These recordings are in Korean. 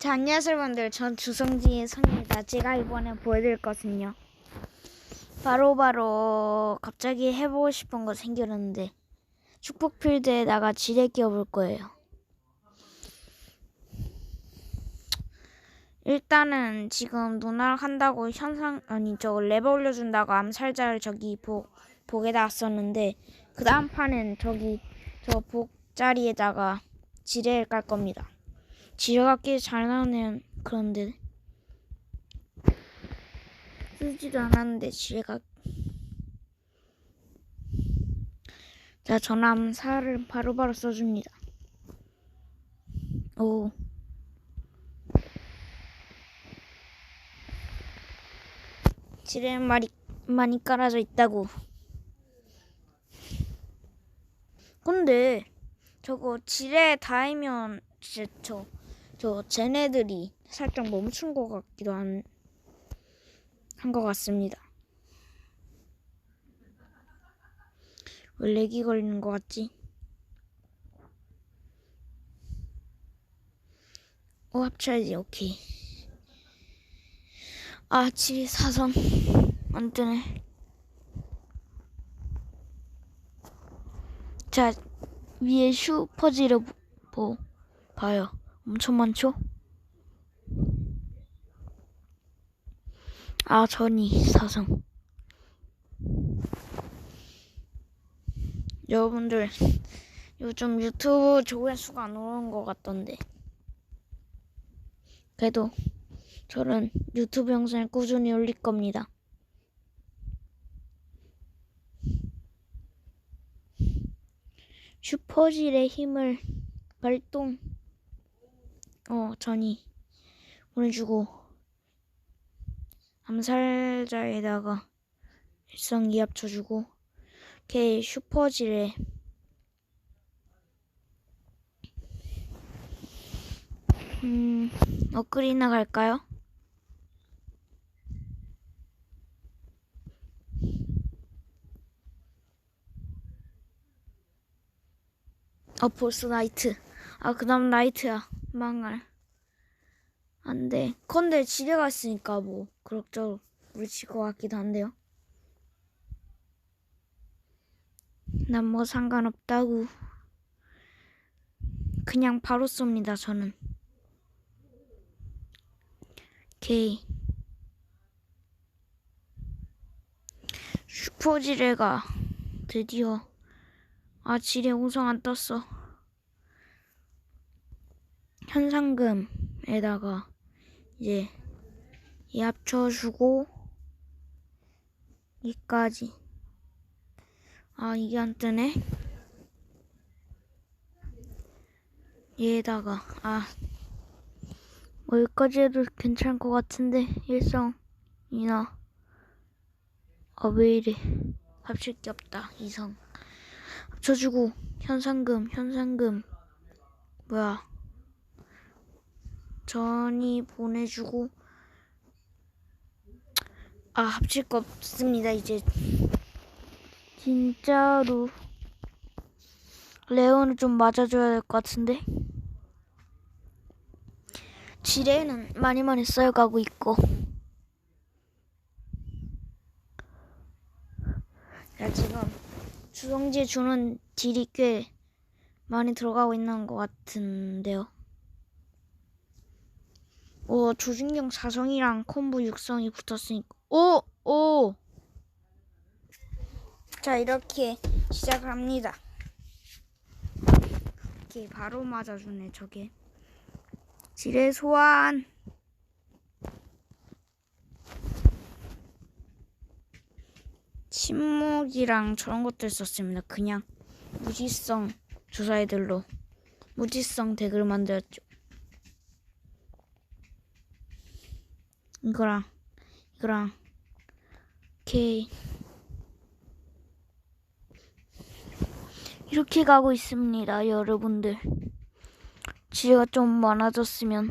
자, 안녕하세요, 여러분들. 전 주성지의 성입니다. 제가 이번에 보여드릴 것은요. 바로 바로 갑자기 해보고 싶은 거 생겼는데 축복필드에다가 지뢰 끼워볼 거예요. 일단은 지금 누나랑 한다고 현상 아니 저 레버 올려준다고 암살자를 저기 복 복에다 썼는데 그 다음 판은 저기 저 복 자리에다가 지뢰를 깔 겁니다. 꽤잘 나오는 그런데 쓰지도 않았는데 지뢰가 자 전암살을 바로바로 써줍니다. 오 지뢰 많이 많이 깔아져 있다고. 근데 저거 지뢰 닿으면 진짜 저, 저 쟤네들이 살짝 멈춘 것 같기도 한, 한 것 같습니다. 왜 렉이 걸리는 것 같지? 어, 합쳐야지, 오케이. 아, 지뢰 사선. 안 뜨네. 자, 위에 슈퍼지를 보, 봐요. 엄청 많죠? 아, 전이 사성. 여러분들, 요즘 유튜브 조회수가 안 오르는 것 같던데. 그래도 저는 유튜브 영상을 꾸준히 올릴 겁니다. 슈퍼질의 힘을 발동 어 전이 보내주고 암살자에다가 일성기 합쳐주고 걔 슈퍼질에 음 업그레이나 갈까요? 어 벌써 나이트 아 그 다음 나이트야 망할. 안돼. 컨대 지뢰가 있으니까 뭐 그럭저럭 물칠 것 같기도 한데요. 난 뭐 상관없다고. 그냥 바로 쏩니다 저는. 오케이. 슈퍼지뢰가 드디어 아 지뢰 우성 안 떴어 현상금에다가 이제 이 합쳐주고 이까지. 아 이게 안 뜨네. 얘에다가 아 뭐 여기까지 해도 괜찮을 것 같은데 일성이나. 아 왜 이래. 합칠 게 없다 이성. 합쳐주고 현상금 현상금. 뭐야 전이 보내주고. 아 합칠 거 없습니다 이제. 진짜로. 레온을 좀 맞아줘야 될 것 같은데. 지뢰는 많이 많이 쌓여가고 있고. 자 지금 주성지에 주는 딜이 꽤 많이 들어가고 있는 것 같은데요. 오, 조준경 사성이랑 콤보 육성이 붙었으니까. 오! 오! 자, 이렇게 시작합니다. 이렇게 바로 맞아주네, 저게. 지뢰 소환! 침묵이랑 저런 것들 썼습니다. 그냥 무지성 조사애들로 무지성 덱을 만들었죠. 이거랑 이거랑 오케이 이렇게 가고 있습니다, 여러분들. 지혜가 좀 많아졌으면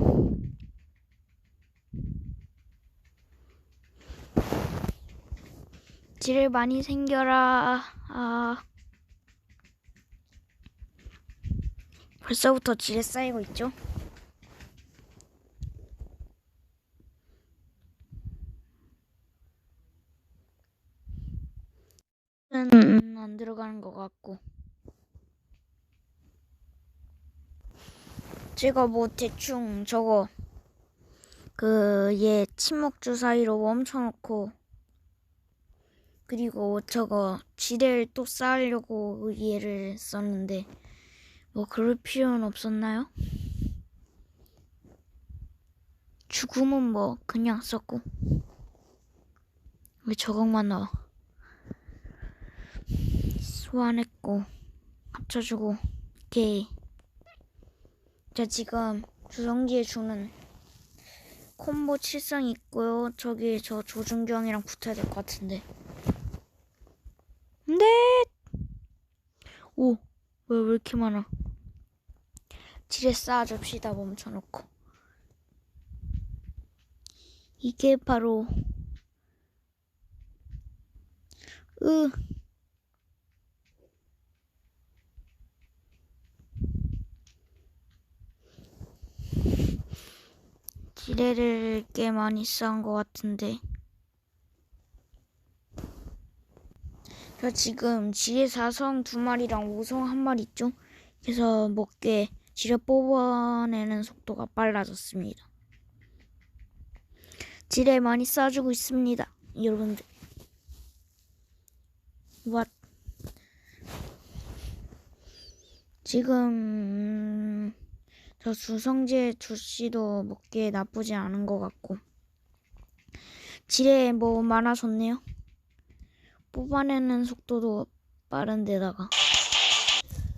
지뢰 많이 생겨라. 아. 벌써부터 지뢰 쌓이고 있죠? 음, 안 들어가는 것 같고. 제가 뭐 대충 저거 그 얘 침묵 주사위로 멈춰놓고 그리고 저거 지뢰를 또 쌓으려고 얘를 썼는데 뭐 그럴 필요는 없었나요? 죽음은 뭐 그냥 썼고 왜 저것만 나와? 소환했고 합쳐주고 오케이 자 지금 주성기에 주는 콤보 칠성 있고요 저기 저 조준경이랑 붙어야 될 것 같은데 네 오, 왜, 왜 이렇게 많아? 지뢰 쌓아줍시다, 멈춰놓고. 이게 바로, 으, 지뢰를 꽤 많이 쌓은 것 같은데. 저 지금 지뢰 4성 두 마리랑 5성 한 마리 있죠? 그래서 먹게 지뢰 뽑아내는 속도가 빨라졌습니다. 지뢰 많이 쏴주고 있습니다. 여러분들. 왓. 지금 저 주성재 주씨도 먹기에 나쁘지 않은 것 같고 지뢰 뭐 많아졌네요. 뽑아내는 속도도 빠른 데다가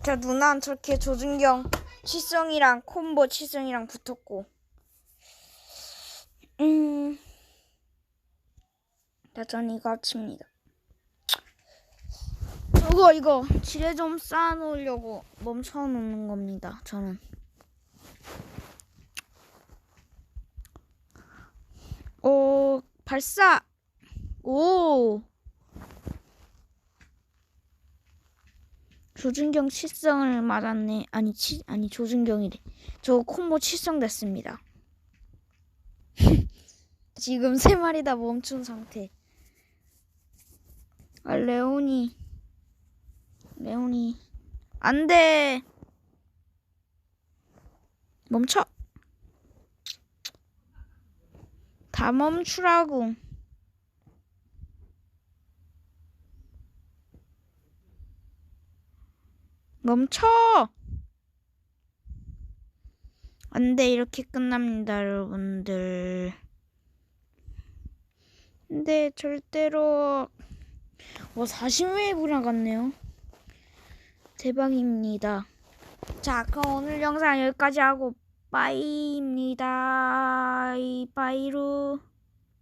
자 누나는 저렇게 조준경 치성이랑 콤보 치성이랑 붙었고 음. 자, 전 이거 합칩니다. 이거 이거 지뢰 좀 쌓아놓으려고 멈춰놓는 겁니다. 저는. 오 발사. 오. 조준경 칠성을 맞았네. 아니 치 아니 조준경이래. 저 콤보 칠성 됐습니다. 지금 세 마리 다 멈춘 상태. 아 레온이 레온이 안 돼. 멈춰. 다 멈추라고. 멈춰! 안 돼, 이렇게 끝납니다, 여러분들. 근데 절대로, 와, 40웨이브 나갔네요. 대박입니다. 자, 그럼 오늘 영상 여기까지 하고, 빠이입니다. 빠이루.